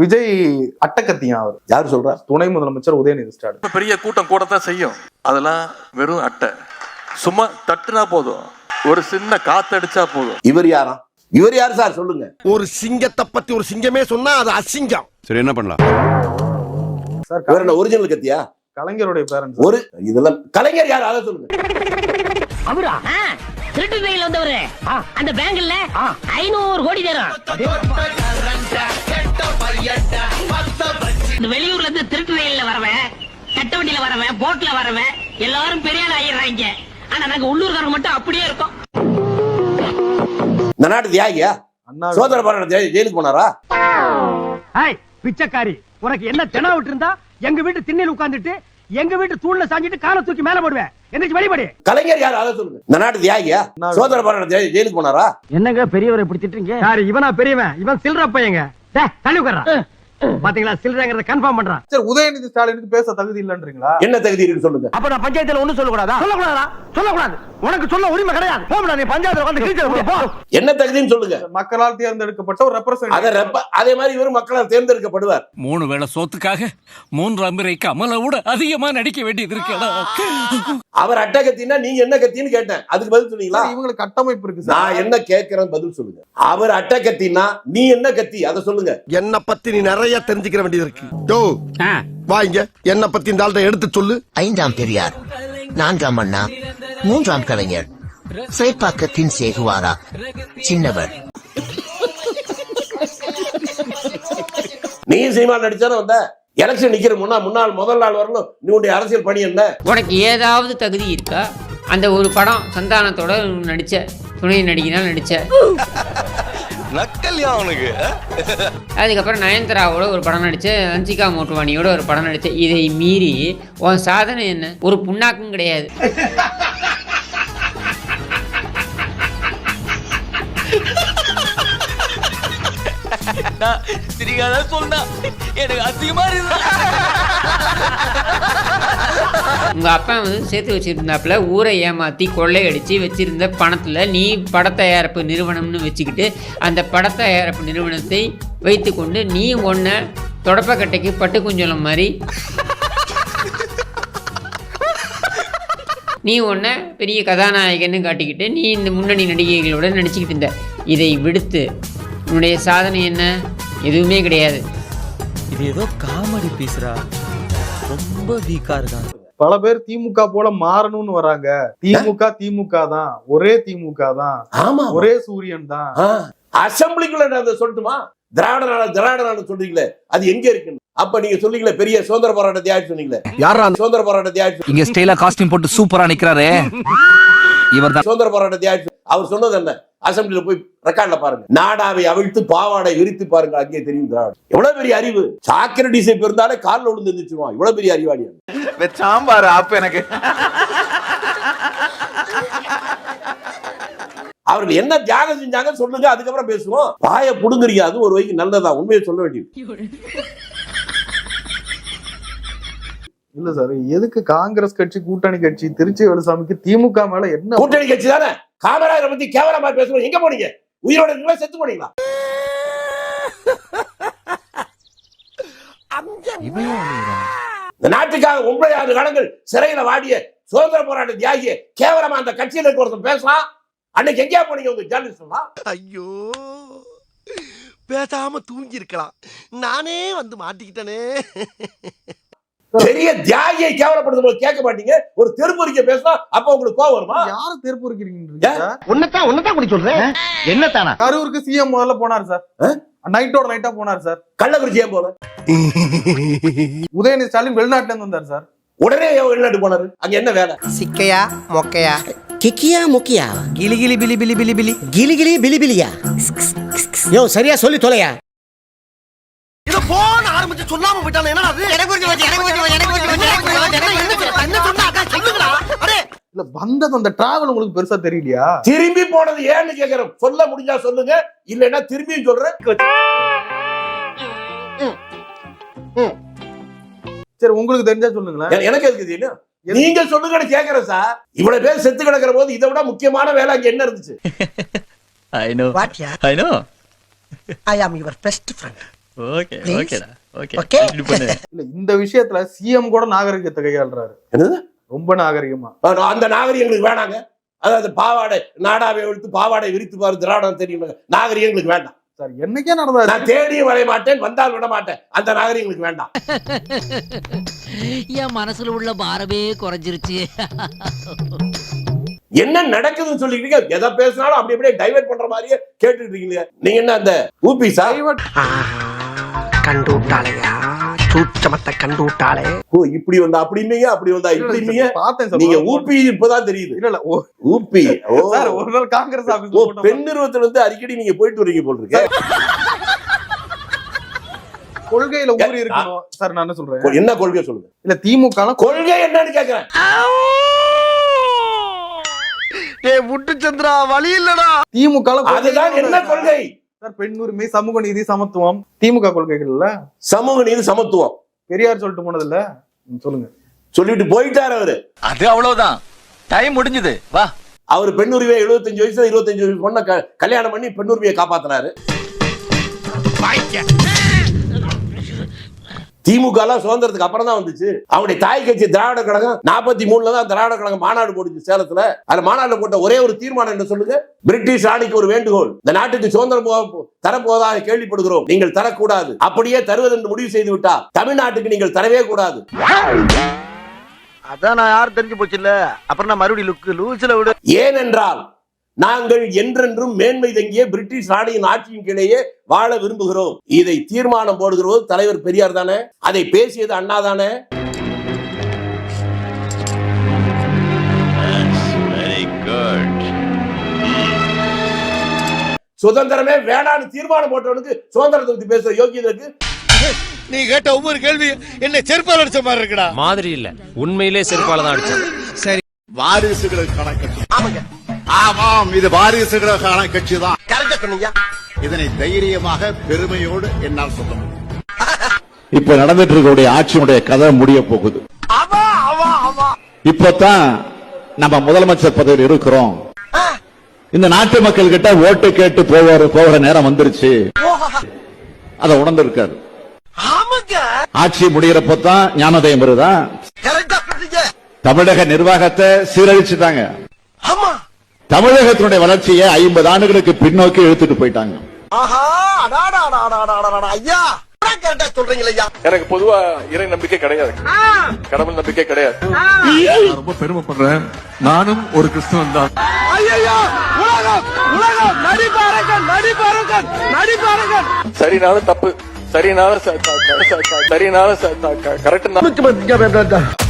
விஜய் அட்டக்கத்தியா அவர்? யார் சொல்றா? துணை முதலமைச்சர் உதயநிதி ஸ்டாலின். பெரிய கூட்டம் கூடத்தான் செய்யும். அதெல்லாம் வெறும் அட்டை. சும்மா தட்டுனா போதும். ஒரு சின்ன காத்தடிச்சா போதும். இவர் யாரா? இவர் யார் சார்? சொல்லுங்க. ஒரு சிங்கத்தை பத்தி ஒரு சிங்கமே சொன்னா அது அசிங்கம். சரி என்ன பண்ணலாம்? சார் இவர் என்ன ஒரிஜினல் கத்தியா? கலைஞருடைய பேரன் ஒரு இதெல்லாம் கலைஞர் யார்? அதை சொல்லுங்க. அவரா? திருட்டு பையில வந்தவரு. அந்த பேங்க்ல ஐநூறு கோடி தரும். இந்த வெளியூர்ல இருந்து திருட்டு ரயில்ல வரவன் கட்ட வண்டியில வரவன் போட்ல வரவன் எல்லாரும் பெரிய ஆள் ஆயிடுறாங்க. ஆனா நாங்க உள்ளூர்காரங்க மட்டும் அப்படியே இருக்கோம். இந்த நாட்டு தியாகியா அண்ணா சோதர தியாகி ஜெயிலுக்கு போனாரா? ஹாய் பிச்சைக்காரி உனக்கு என்ன தினா விட்டு எங்க வீட்டு திண்ணையில உட்கார்ந்துட்டு எங்க வீட்டு தூண்ல சாஞ்சிட்டு காலை தூக்கி மேல போடுவேன். என்னைக்கு வழிபடி. கலைஞர் யார்? அதை சொல்லுங்க. இந்த நாட்டு தியாகியா சோதர தியாகி ஜெயிலுக்கு போனாரா? என்னங்க பெரியவரை இப்படி திட்டுறீங்க? யாரு இவனா பெரியவன்? இவன் சில்ற பையங்க. பாத்தீங்களா? சில்றங்கிறத கன்ஃபார்ம் பண்றான் சரி உதயநிதி ஸ்டாலினுக்கு பேச தகுதி இல்லைன்றீங்களா? என்ன தகுதி இருக்குன்னு சொல்லுங்க. அப்ப நான் பஞ்சாயத்துல ஒண்ணும் சொல்லக்கூடாதா? சொல்லக்கூடாதா? சொல்லக்கூடாது. உனக்கு சொல்ல உரிமை கிடையாது. போடா நீ பஞ்சாயத்துல உட்கார்ந்து கிழிச்சு போ. என்ன தகுதின்னு சொல்லுங்க. மக்களால் தேர்ந்தெடுக்கப்பட்ட ஒரு அத ரெப்ரசன்ட் ரெப்ப அதே மாதிரி இவர் மக்களால் தேர்ந்தெடுக்கப்படுவார். மூணு வேளை சோத்துக்காக மூன்றாம் முறை கமலை விட அதிகமா நடிக்க வேண்டியது இருக்கடா அவர் அட்டகத்தின்னா நீங்க என்ன கத்தின்னு கேட்டேன். அதுக்கு பதில் சொன்னீங்களா? இவங்களுக்கு கட்டமைப்பு இருக்கு சார். நான் என்ன கேட்கிறேன் பதில் சொல்லுங்க. அவர் அட்டகத்தின்னா நீ என்ன கத்தி? அதை சொல்லுங்க. என்ன பத்தி நீ நிறைய தெரிஞ்சுக்கிற வேண்டியது இருக்கு. யோ வாங்க. என்ன பத்தி இந்த ஆள்கிட்ட எடுத்து சொல்லு. ஐந்தாம் பெரியார் நான்காம் அண்ணா மூன்றாம் கலைஞர். சேப்பாக்கத்தின் சேகுவாரா? சின்னவர். நீ சினிமா நடிச்சானே வந்த எலெக்ஷன் நிக்கிற முன்னா முன்னாள் முதல் நாள் வரலும் நீ உன்னுடைய அரசியல் பணி என்ன? உனக்கு ஏதாவது தகுதி இருக்கா? அந்த ஒரு படம் சந்தானத்தோட நடிச்ச துணை நடிகனால் நடிச்ச. நக்கல்யா அவனுக்கு அதுக்கப்புறம் நயன்தாராவோட ஒரு படம் நடிச்ச அன்சிகா மோட்டுவானியோட ஒரு படம் நடிச்ச. இதை மீறி உன் சாதனை என்ன? ஒரு புண்ணாக்கும் கிடையாது. சிரிக்காத சொன்னா எனக்கு அதிகமா உங்க அப்பா வந்து சேர்த்து வச்சிருந்தாப்புல ஊரை ஏமாத்தி கொள்ளையடிச்சு வச்சிருந்த பணத்துல நீ பட தயாரிப்பு நிறுவனம்னு வச்சுக்கிட்டு அந்த படத்தயாரிப்பு நிறுவனத்தை வைத்துக்கொண்டு நீ ஒன்ன தொடப்பக்கட்டைக்கு பட்டு குஞ்சலம் மாதிரி நீ ஒன்ன பெரிய கதாநாயகன்னு காட்டிக்கிட்டு நீ இந்த முன்னணி நடிகைகளோட நடிச்சுக்கிட்டு இருந்த. இதை விடுத்து உன்னுடைய சாதனை என்ன? எதுவுமே கிடையாது. இது ஏதோ காமெடி பீஸ்ரா. ரொம்ப வீக்கா இருக்கான் பல பேர் திமுக போல மாறணும்னு வராங்க. திமுக திமுக தான். ஒரே திமுக தான். ஆமா. ஒரே சூரியன் தான். அசம்பிளிக்குள்ள நான் அதை சொல்லட்டுமா? திராவிட நாடு திராவிட நாடு சொல்றீங்களே. அது எங்க இருக்குன்னு? அப்ப நீங்க சொன்னீங்களே பெரிய சுதந்திர போராட்ட தியாகி சொன்னீங்களே? யாரா சுதந்திர போராட்ட தியாகி இங்க ஸ்டைலா காஸ்டியூம் போட்டு சூப்பரா நிக்கிறாரே. இவர்தான். சுதந்திர போராட்ட தியாகி அவர் சொன்னது என்ன? அசம்பிளில போய் ரெக்கார்ட்ல பாருங்க. நாடாவை அவிழ்த்து பாவாடை விரித்து பாருங்க அங்கே தெரியும் எவ்வளவு பெரிய அறிவு? சாக்கிரடிஸை பிறந்தாலே காலில் விழுந்து இருந்துச்சுருவான் இவ்வளவு பெரிய அறிவாளி. சாம்பார் அப்ப எனக்கு. அவர்கள் என்ன தியாகம் செஞ்சாங்க சொல்லுங்க அதுக்கப்புறம் பேசுவோம். பாய புடுங்குறீங்க அது ஒரு வகைக்கு நல்லதா? உண்மையை சொல்ல வேண்டியது. இல்ல சார் எதுக்கு காங்கிரஸ் கட்சி கூட்டணி கட்சி திருச்சி வேலுசாமிக்கு திமுக மேல என்ன கூட்டணி கட்சி தானே? காமராஜரை பத்தி கேவலமா பேசுவோம் எங்க போனீங்க? உயிரோட இருக்கீங்களா செத்து போனீங்களா? இந்த நாட்டுக்காக ஒன்பது ஆறு காலங்கள் சிறையில வாடிய சுதந்திர போராட்ட தியாகிய கேவலமா அந்த கட்சியில இருக்க ஒருத்தன் பேசலாம் அன்னைக்கு எங்கேயா போனீங்க உங்க ஜேர்னலிஸ்ட் ஐயோ பேசாம தூங்கி இருக்கலாம் நானே வந்து மாட்டிக்கிட்டனே. பெரிய தியாகியை கேவலப்படுத்தும் போது கேட்க மாட்டீங்க. ஒரு தெருப்பொறிக்க பேசினா அப்ப உங்களுக்கு கோவம் வருமா? யார தேர்ப்பொருக்கிறீங்க உன்னதான் உன்னதான் குடி சொல்றேன். என்னத்தானா? கரூருக்கு சிஎம் முதல்ல போனார் சார் நைட்டோட நைட்டா போனார் சார் கள்ளக்குறிச்சி ஏன் போல. உதயநிதி ஸ்டாலின் வெளிநாட்டுல இருந்து வந்தார் சார் உடனே வெளிநாட்டு போனாரு? அங்க என்ன வேலை? சிக்கையா மொக்கையா? கிக்கியா முக்கியா? கிளி கிளி பிலி பிலி பிலி பிலி கிளி கிளி பிலி பிலியா யோ சரியா சொல்லி தொலையா? இத போன் ஆரம்பிச்சு சொல்லாம போயிட்டானே. என்ன அது? எனக்கு புரிஞ்சு போச்சு எனக்கு புரிஞ்சு போச்சு எனக்கு புரிஞ்சு போச்சு எனக்கு புரிஞ்சு போச்சு என்ன சொன்னா அக்கா? சொல்லுங்களா அரே இல்ல வந்தது அந்த டிராவல் உங்களுக்கு பெருசா தெரியலையா? திரும்பி போனது ஏன்னு கேக்குறேன். சொல்ல முடிஞ்சா சொல்லுங்க. இல்லைன்னா திரும்பியும் சொல்றேன். சரி உங்களுக்கு தெரிஞ்சா சொல்லுங்களேன். எனக்கு எதுக்கு தெரியும்? நீங்க சொல்லுங்கன்னு கேக்குறேன் சார். இவ்வளவு பேர் செத்து கிடக்கிற போது இதை விட முக்கியமான வேலை அங்க என்ன இருந்துச்சு? I no I know I am your best friend okay ஓகேடா ஓகே ஓகே இல்ல இந்த விஷயத்துல சிஎம் கூட நாகரிகத்தை கையாளுறாரு. என்னது? ரொம்ப நாகரிகமா. அந்த நாகரிகம் எங்களுக்கு வேணாங்க. அதாவது பாவாடை நாடாவை எடுத்து பாவாடை விரித்து பாரு திராடம் தெரியும். நாகரிகம் எங்களுக்கு வேண்டாம். சார் என்னைக்கே நடந்தாரு நான் தேடியும் வரைய மாட்டேன் வந்தால் விட மாட்டேன் அந்த நாகரிகம் எங்களுக்கு வேண்டாம். என் மனசுல உள்ள பாரமே குறைஞ்சிருச்சு. என்ன நடக்குதுன்னு சொல்லிக்கிறீங்க எதை பேசினாலும் அப்படி அப்படியே டைவர்ட் பண்ற மாதிரியே கேட்டுட்டு இருக்கீங்க. நீங்க என்ன அந்த ஊபி சார்? கண்டு விட்டாளையா சூச்சமத்தை கண்டு விட்டாளே ஓ இப்படி வந்தா அப்படின்னீங்க அப்படி வந்தா இப்படின்னீங்க பார்த்தேன் சார் நீங்க ஊபி இப்பதான் தெரியுது. இல்ல இல்ல ஓ, ஊபி ஓ. சார் ஒரு நாள் காங்கிரஸ் ஓ ஆபீஸ் பெண் நிறுவனத்துல இருந்து அடிக்கடி நீங்க போயிட்டு வரீங்க போல் இருக்கு. கொள்கையில ஊறி இருக்கணும். சார் நான் என்ன சொல்றேன்? என்ன கொள்கை சொல்லுங்க? இல்ல திமுக கொள்கை என்னன்னு கேக்குறேன். ஏ முட்டு சந்திரா வழி இல்லடா. திமுக அதுதான் என்ன கொள்கை? சார் பெண் உரிமை சமூக நீதி சமத்துவம் திமுக கொள்கைகள்ல? சமூக நீதி சமத்துவம். பெரியார் சொல்லிட்டு போனது இல்ல சொல்லுங்க. சொல்லிட்டு போயிட்டாரு அவரு. அது அவ்வளவுதான். டைம் முடிஞ்சது. வா. அவர் பெண் உரிமையை 75 வயசுல இருபத்தஞ்சு வயசு பொண்ணை கல்யாணம் பண்ணி பெண் உரிமையை காப்பாத்தினாரு. திமுக எல்லாம் சுதந்திரத்துக்கு அப்புறம் தான் வந்துச்சு. அவங்களுடைய தாய் கட்சி திராவிட கழகம் நாற்பத்தி மூணுல தான் திராவிட கழகம் மாநாடு போட்டுச்சு சேலத்துல. அந்த மாநாடுல போட்ட ஒரே ஒரு தீர்மானம் என்ன சொல்லுங்க? பிரிட்டிஷ் ராணிக்கு ஒரு வேண்டுகோள். இந்த நாட்டுக்கு சுதந்திரம் தரப்போவதாக கேள்விப்படுகிறோம். நீங்கள் தரக்கூடாது. அப்படியே தருவது என்று முடிவு செய்து விட்டா தமிழ்நாட்டுக்கு நீங்கள் தரவே கூடாது. அதான் நான் யாரும் தெரிஞ்சு போச்சு இல்ல. அப்புறம் நான் மறுபடியும் லுக்கு லூசில விடு. ஏனென்றால் நாங்கள் என்றென்றும் மேன்மை தங்கிய பிரிட்டிஷ் ராணியின் ஆட்சியின் கீழேயே வாழ விரும்புகிறோம். இதை தீர்மானம் போடுகிறவர் தலைவர் பெரியார் தானே? அதை பேசியது அண்ணா தானே? சுதந்திரமே வேணான்னு தீர்மானம் போட்டவனுக்கு சுதந்திரத்தை பத்தி பேசுற யோகியதை இருக்கு நீ கேட்ட ஒவ்வொரு கேள்வி என்ன செருப்பால் அடிச்ச மாதிரி இருக்குடா. மாதிரி இல்ல. உண்மையிலே செருப்பால தான் அடிச்சேன். வாரிசுகளுக்கான கட்சி ஆமாம் இது வாரிசுகளுக்கான கட்சி தான் இதனை தைரியமாக பெருமையோடு என்னால் சொல்ல முடியும். இப்ப நடந்துட்டு இருக்கக்கூடிய ஆட்சியினுடைய கதை முடிய போகுது. இப்பதான் நம்ம முதலமைச்சர் பதவியில் இருக்கிறோம். இந்த நாட்டு மக்கள் கிட்ட ஓட்டு கேட்டு போவாரு போகிற நேரம் வந்துருச்சு. அத உணர்ந்திருக்காரு. ஆட்சி முடிகிறப்ப தான் ஞானோதயம் வருதா? தமிழக நிர்வாகத்தை சீரழிச்சுட்டாங்க. ஆமா. தமிழகத்தினுடைய வளர்ச்சியை ஐம்பது ஆண்டுகளுக்கு பின்னோக்கி இழுத்துட்டு போயிட்டாங்க. ஆஹா அடாடா அடாடா அடாடா ஐயா. கரெக்டா சொல்றீங்களா ஐயா. எனக்கு பொதுவா இறை நம்பிக்கை கிடையாது. கடவுள் நம்பிக்கை கிடையாது. நான் ரொம்ப பெருமைப்படுறேன். நானும் ஒரு கிறிஸ்தவன் தான். சரினாலும் தப்பு. சரினாலும் சரினாலும் கரெக்ட்